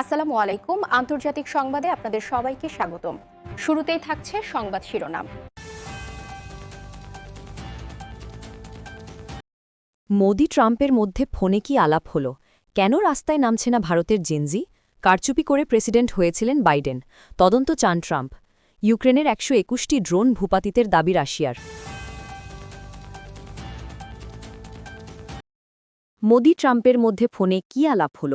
আসসালামু আলাইকুম। আন্তর্জাতিক সংবাদে আপনাদের সবাইকে স্বাগতম। শুরুতেই থাকছে সংবাদ শিরোনাম। মোদি ট্রাম্পের মধ্যে ফোনে কি আলাপ হল? কেন রাস্তায় নামছে না ভারতের জেনজি? কারচুপি করে প্রেসিডেন্ট হয়েছিলেন বাইডেন। তদন্ত চান ট্রাম্প। ইউক্রেনের একশো একুশটি ড্রোন ভূপাতিতের দাবি রাশিয়ার। মোদি ট্রাম্পের মধ্যে ফোনে কি আলাপ হল?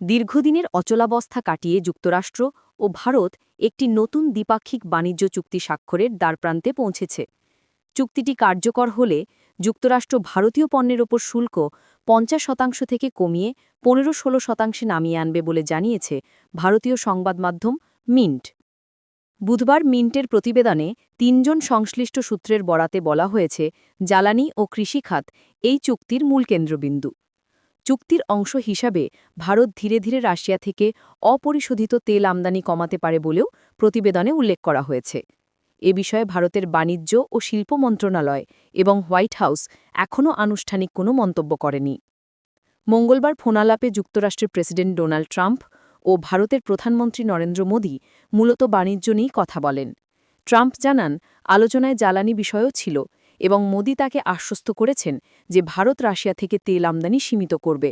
দীর্ঘদিনের অচলাবস্থা কাটিয়ে যুক্তরাষ্ট্র ও ভারত একটি নতুন দ্বিপাক্ষিক বাণিজ্য চুক্তি স্বাক্ষরের দ্বারপ্রান্তে পৌঁছেছে। চুক্তিটি কার্যকর হলে যুক্তরাষ্ট্র ভারতীয় পণ্যের ওপর শুল্ক পঞ্চাশ শতাংশ থেকে কমিয়ে পনেরো ষোলো শতাংশে নামিয়ে আনবে বলে জানিয়েছে ভারতীয় সংবাদ মাধ্যম মিন্ট। বুধবার মিন্টের প্রতিবেদনে তিনজন সংশ্লিষ্ট সূত্রের বরাতে বলা হয়েছে, জ্বালানি ও কৃষিখাত এই চুক্তির মূল কেন্দ্রবিন্দু। চুক্তির অংশ হিসাবে ভারত ধীরে ধীরে রাশিয়া থেকে অপরিশোধিত তেল আমদানি কমাতে পারে বলেও প্রতিবেদনে উল্লেখ করা হয়েছে। এ বিষয়ে ভারতের বাণিজ্য ও শিল্প মন্ত্রণালয় এবং হোয়াইট হাউস এখনও আনুষ্ঠানিক কোনো মন্তব্য করেনি। মঙ্গলবার ফোনালাপে যুক্তরাষ্ট্রের প্রেসিডেন্ট ডোনাল্ড ট্রাম্প ও ভারতের প্রধানমন্ত্রী নরেন্দ্র মোদী মূলত বাণিজ্য নিয়েই কথা বলেন। ট্রাম্প জানান, আলোচনায় জ্বালানি বিষয়ও ছিল এবং মোদি তাকে আশ্বস্ত করেছেন যে ভারত রাশিয়া থেকে তেল আমদানি সীমিত করবে।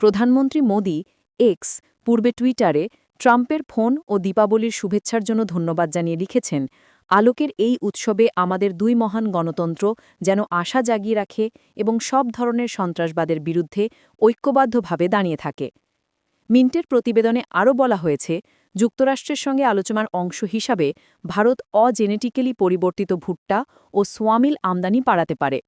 প্রধানমন্ত্রী মোদি এক্স পূর্বে টুইটারে ট্রাম্পের ফোন ও দীপাবলির শুভেচ্ছার জন্য ধন্যবাদ জানিয়ে লিখেছেন, আলোকের এই উৎসবে আমাদের দুই মহান গণতন্ত্র যেন আশা জাগিয়ে রাখে এবং সব ধরনের সন্ত্রাসবাদের বিরুদ্ধে ঐক্যবদ্ধভাবে দাঁড়িয়ে থাকে। মিন্টের প্রতিবেদনে আরও বলা হয়েছে যুক্তরাষ্ট্রের সঙ্গে আলোচনার অংশ হিসাবে ভারত অজেনেটিক্যালি পরিবর্তিত ভুট্টা ও সোয়ামিল আমদানি বাড়াতে পারে।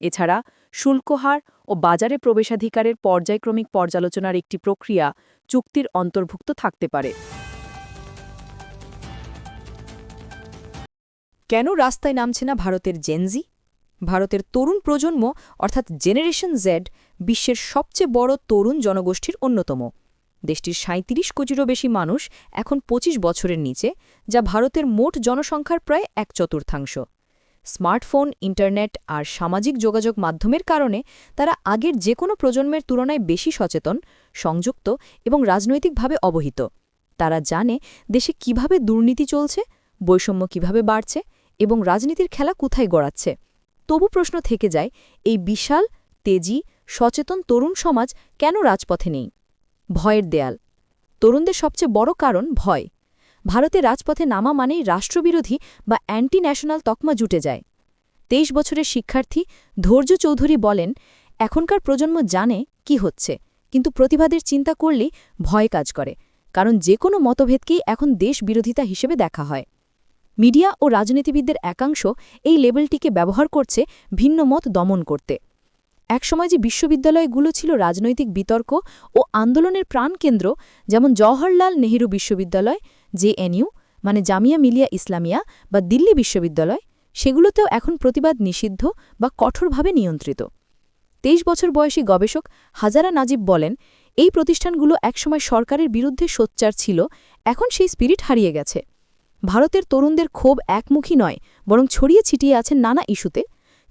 এছাড়া শুল্কহার ও বাজারে প্রবেশাধিকারের পর্যায়ক্রমিক পর্যালোচনার একটি প্রক্রিয়া চুক্তির অন্তর্ভুক্ত থাকতে পারে। কেন রাস্তায় নামছে না ভারতের জেনজি ভারতের তরুণ প্রজন্ম, অর্থাৎ জেনারেশন জেড বিশ্বের সবচেয়ে বড় তরুণ জনগোষ্ঠীর অন্যতম। দেশটির সাঁত্রিশ কোটিরও বেশি মানুষ এখন ২৫ বছরের নিচে, যা ভারতের মোট জনসংখ্যার প্রায় এক চতুর্থাংশ। স্মার্টফোন, ইন্টারনেট আর সামাজিক যোগাযোগ মাধ্যমের কারণে তারা আগের যে কোনো প্রজন্মের তুলনায় বেশি সচেতন, সংযুক্ত এবং রাজনৈতিকভাবে অবহিত। তারা জানে দেশে কীভাবে দুর্নীতি চলছে, বৈষম্য কীভাবে বাড়ছে এবং রাজনীতির খেলা কোথায় গড়াচ্ছে। তবু প্রশ্ন থেকে যায়, এই বিশাল, তেজি, সচেতন তরুণ সমাজ কেন রাজপথে নেই? ভয়ের দেয়াল। তরুণদের সবচেয়ে বড় কারণ ভয়। ভারতে রাজপথে নামা মানেই রাষ্ট্রবিরোধী বা অ্যান্টি ন্যাশনাল তকমা জুটে যায়। তেইশ বছরের শিক্ষার্থী ধৈর্য চৌধুরী বলেন, এখনকার প্রজন্ম জানে কি হচ্ছে, কিন্তু প্রতিবাদের চিন্তা করলেই ভয় কাজ করে, কারণ যে কোনো মতভেদকেই এখন দেশ বিরোধিতা হিসেবে দেখা হয়। মিডিয়া ও রাজনীতিবিদদের একাংশ এই লেবেলটিকে ব্যবহার করছে ভিন্ন মত দমন করতে। একসময় যে বিশ্ববিদ্যালয়গুলো ছিল রাজনৈতিক বিতর্ক ও আন্দোলনের প্রাণকেন্দ্র, যেমন জওহরলাল নেহেরু বিশ্ববিদ্যালয় জেএনইউ মানে জামিয়া মিলিয়া ইসলামিয়া বা দিল্লি বিশ্ববিদ্যালয়, সেগুলোতেও এখন প্রতিবাদ নিষিদ্ধ বা কঠোরভাবে নিয়ন্ত্রিত। তেইশ বছর বয়সী গবেষক হাজারা নাজিব বলেন, এই প্রতিষ্ঠানগুলো একসময় সরকারের বিরুদ্ধে সোচ্চার ছিল, এখন সেই স্পিরিট হারিয়ে গেছে। ভারতের তরুণদের ক্ষোভ একমুখী নয়, বরং ছড়িয়ে ছিটিয়ে আছেন নানা ইস্যুতে।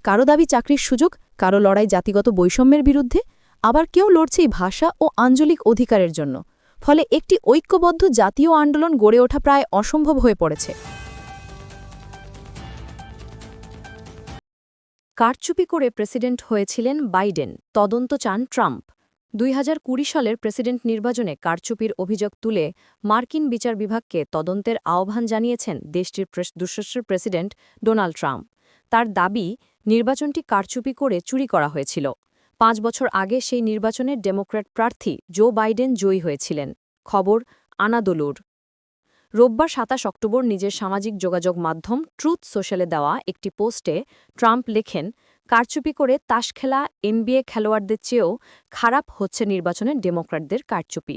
কারও দাবি চাকরির সুযোগ, কারও লড়াই জাতিগত বৈষম্যের বিরুদ্ধে, আবার কেউ লড়ছে ভাষা ও আঞ্চলিক অধিকারের জন্য। ফলে একটি ঐক্যবদ্ধ জাতীয় আন্দোলন গড়ে ওঠা প্রায় অসম্ভব হয়ে পড়েছে। কারচুপি করে প্রেসিডেন্ট হয়েছিলেন বাইডেন, তদন্ত চান ট্রাম্প। দুই হাজার কুড়ি সালের প্রেসিডেন্ট নির্বাচনে কারচুপির অভিযোগ তুলে মার্কিন বিচার বিভাগকে তদন্তের আহ্বান জানিয়েছেন দেশটির দুঃশস্যের প্রেসিডেন্ট ডোনাল্ড ট্রাম্প। তার দাবি নির্বাচনটি কারচুপি করে চুরি করা হয়েছিল। পাঁচ বছর আগে সেই নির্বাচনের ডেমোক্র্যাট প্রার্থী জো বাইডেন জয়ী হয়েছিলেন। খবর, আনাদোলুর। রোববার সাতাশ অক্টোবর নিজের সামাজিক যোগাযোগ মাধ্যম ট্রুথ সোশ্যালে দেওয়া একটি পোস্টে ট্রাম্প লেখেন, কারচুপি করে তাস খেলা এনবিএ খেলোয়াড়দের চেয়েও খারাপ হচ্ছে নির্বাচনের ডেমোক্র্যাটদের কারচুপি।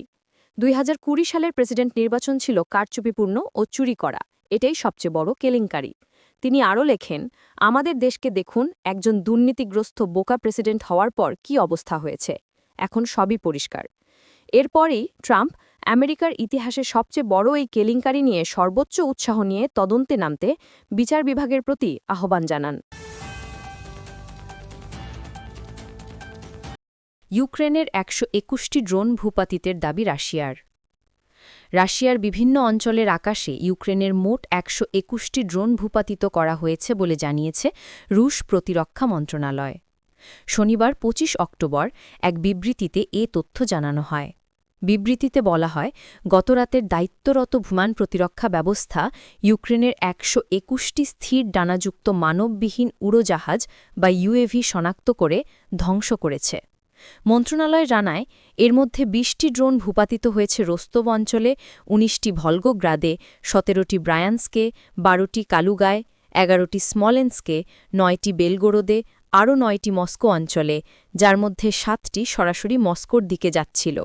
দুই হাজার কুড়ি সালের প্রেসিডেন্ট নির্বাচন ছিল কারচুপিপূর্ণ ও চুরি করা। এটাই সবচেয়ে বড় কেলেঙ্কারি। তিনি আরও লেখেন, আমাদের দেশকে দেখুন, একজন দুর্নীতিগ্রস্ত বোকা প্রেসিডেন্ট হওয়ার পর কি অবস্থা হয়েছে। এখন সবই পরিষ্কার। এরপরই ট্রাম্প আমেরিকার ইতিহাসে সবচেয়ে বড় এই কেলেঙ্কারি নিয়ে সর্বোচ্চ উৎসাহ নিয়ে তদন্তে নামতে বিচার বিভাগের প্রতি আহ্বান জানান। ইউক্রেনের একশো একুশটি ড্রোন ভূপাতিতের দাবি রাশিয়ার। রাশিয়ার বিভিন্ন অঞ্চলের আকাশে ইউক্রেনের মোট একশো একুশটি ড্রোন ভূপাতিত করা হয়েছে বলে জানিয়েছে রুশ প্রতিরক্ষা মন্ত্রণালয়। শনিবার ২৫ অক্টোবর এক বিবৃতিতে এ তথ্য জানানো হয়। বিবৃতিতে বলা হয়, গতরাতের দায়িত্বরত ভূমান প্রতিরক্ষা ব্যবস্থা ইউক্রেনের একশো একুশটি স্থির ডানাযুক্ত মানববিহীন উড়োজাহাজ বা ইউএভি শনাক্ত করে ধ্বংস করেছে। মন্ত্রণালয় জানায়, এর মধ্যে বিশটি ড্রোন ভূপাতিত হয়েছে রোস্তব অঞ্চলে ১৯টি ভলগোগ্রাদে, সতেরোটি ব্রায়ান্সকে, বারোটি কালুগায়, এগারোটি স্মলেন্সকে, নয়টি বেলগোরোদে, আরও নয়টি মস্কো অঞ্চলে, যার মধ্যে সাতটি সরাসরি মস্কোর দিকে যাচ্ছিল।